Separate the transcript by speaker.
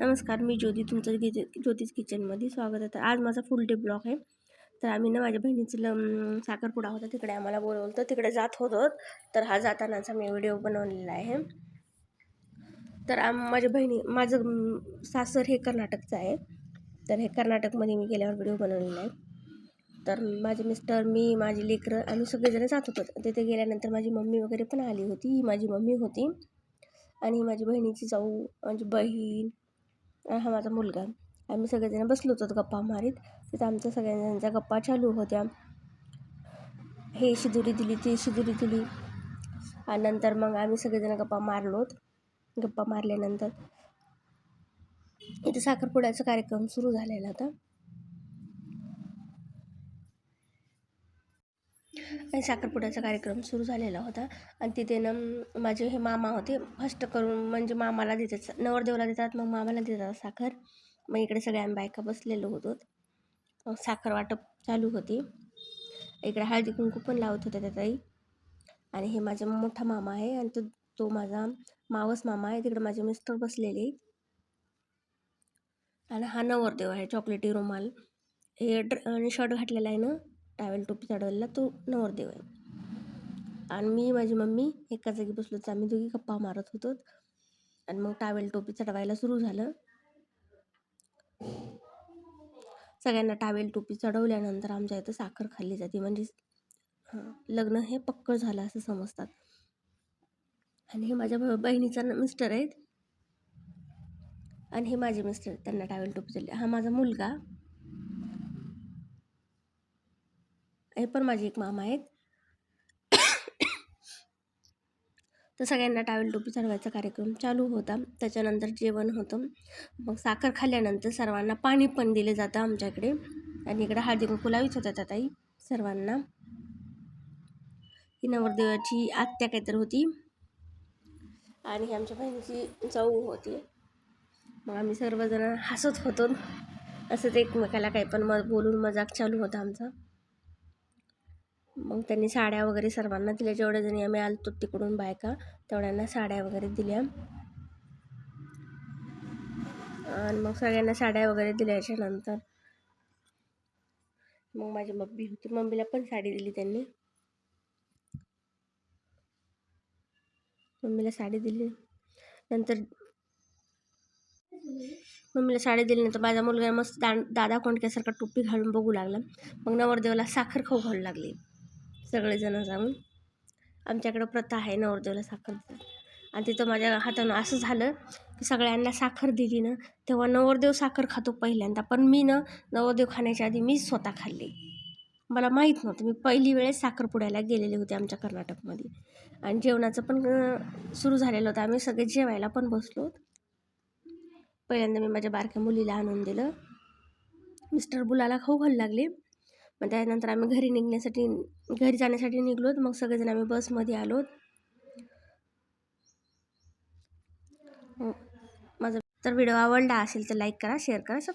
Speaker 1: नमस्कार मी ज्योती. तुमचं किचन ज्योतिष किचनमध्ये स्वागत आहे. आज माझा फुल डे ब्लॉग आहे. तर आम्ही ना माझ्या बहिणीचं साखरपुडा होता तिकडे आम्हाला बोलवलं तर तिकडे जात होतो. तर हा जातानाचा मी व्हिडिओ बनवलेला आहे. तर आम माझ्या बहिणी माझं सासर हे कर्नाटकचं आहे. तर हे कर्नाटकमध्ये मी गेल्यावर व्हिडिओ बनवलेला आहे. तर माझे मिस्टर मी माझी लेकरं आम्ही सगळेजण जात होतो. तिथे गेल्यानंतर माझी मम्मी वगैरे पण आली होती. ही माझी मम्मी होती. आणि माझी बहिणीची जाऊ माझी बहीण हा माझा मुलगा आम्ही सगळेजण बसलो होतो गप्पा मारीत. तिथं आमच्या सगळ्यांच्या गप्पा चालू होत्या. हे शिदुरी दिली ती शिदुरी दिली. आणि नंतर मग आम्ही सगळेजण गप्पा मारलोत गप्पा मारल्यानंतर इथे साखरपुड्याचा कार्यक्रम सुरू झालेला होता. आणि साखरपुड्याचा कार्यक्रम सुरू झालेला होता. आणि तिथे ना माझे हे मामा होते फस्ट करून म्हणजे मामाला देतात नवरदेवला देतात मग मामाला देतात साखर. मग इकडे सगळ्या आम्ही बायका बसलेलो होतो. साखर वाटप चालू होती. इकडे हळदी कुंकू पण लावत होत्या त्या ताई. आणि हे माझा मोठा मामा आहे आणि तो तो माझा मावस मामा आहे. तिकडे माझे मिस्टर बसलेले आणि हा नवरदेव आहे चॉकलेटी रुमाल हे ड्र आणि शर्ट घातलेला आहे ना टावेल टोपी चढवलेला तो नवरदेव आहे. आणि मी माझी मम्मी एका जागी बसलो तर आम्ही दोघी गप्पा मारत होतो. आणि मग टावेल टोपी चढवायला सुरू झालं. सगळ्यांना टावेल टोपी चढवल्यानंतर आमच्या इथं साखर खाल्ली जाते. म्हणजे लग्न हे पक्कं झालं असं समजतात. आणि हे माझ्या बहिणीचा मिस्टर आहेत. आणि हे माझे मिस्टर त्यांना टावेल टोपी चढली. हा माझा मुलगा. हे पण माझे एक मामा आहेत. तर सगळ्यांना टावेल टोपी चढवायचा कार्यक्रम चालू होता. त्याच्यानंतर जेवण होतं. मग साखर खाल्ल्यानंतर सर्वांना पाणी पण दिलं जातं आमच्याकडे. आणि इकडे हळदी कुंकू लावीत होत्या त्या ताई सर्वांना. ही नवरदेवाची आत्या काहीतरी होती. आणि ही आमच्या बहिणीची जाऊ होती. मग आम्ही सर्वजण हसत होतो. असंच एकमेकाला काही पण म बोलून मजाक चालू होता आमचा. मग त्यांनी साड्या वगैरे सर्वांना दिल्या. जेवढ्या जणी आम्ही आलतो तिकडून बायका तेवढ्यांना साड्या वगैरे दिल्या. आणि मग सगळ्यांना साड्या वगैरे दिल्याच्या नंतर मग माझी मम्मी होती. मम्मीला पण साडी दिली त्यांनी. मम्मीला साडी दिली. नंतर मम्मीला साडी दिली. नंतर माझा मुलगा मस्त दा दादा कोंडक्यासारखा टोपी घालून बघू लागला. मग नवरदेवाला साखर खाऊ घालू लागली. सगळेजण जाऊन आमच्याकडं प्रथा आहे नवरदेवाला साखर देतात. आणि तिथं माझ्या हातानं असं झालं की सगळ्यांना साखर दिली ना तेव्हा नवरदेव साखर खातो पहिल्यांदा. पण मी ना नवरदेव खाण्याच्या आधी मी स्वतः खाल्ली. मला माहीत नव्हतं. मी पहिली वेळेस साखरपुड्याला गेलेले होते आमच्या कर्नाटकमध्ये. आणि जेवणाचं पण सुरू झालेलं होतं. आम्ही सगळे जेवायला पण बसलो पहिल्यांदा मी माझ्या बारक्या मुलीला आणून दिलं. मिस्टर बुलाला खाऊ घालू लागले. मग त्यानंतर आम्ही घरी निघण्यासाठी घरी जाण्यासाठी निघलोत मग सगळेजण आम्ही बसमध्ये आलोत हो. माझा तर व्हिडिओ आवडला असेल तर लाईक करा शेअर करा सब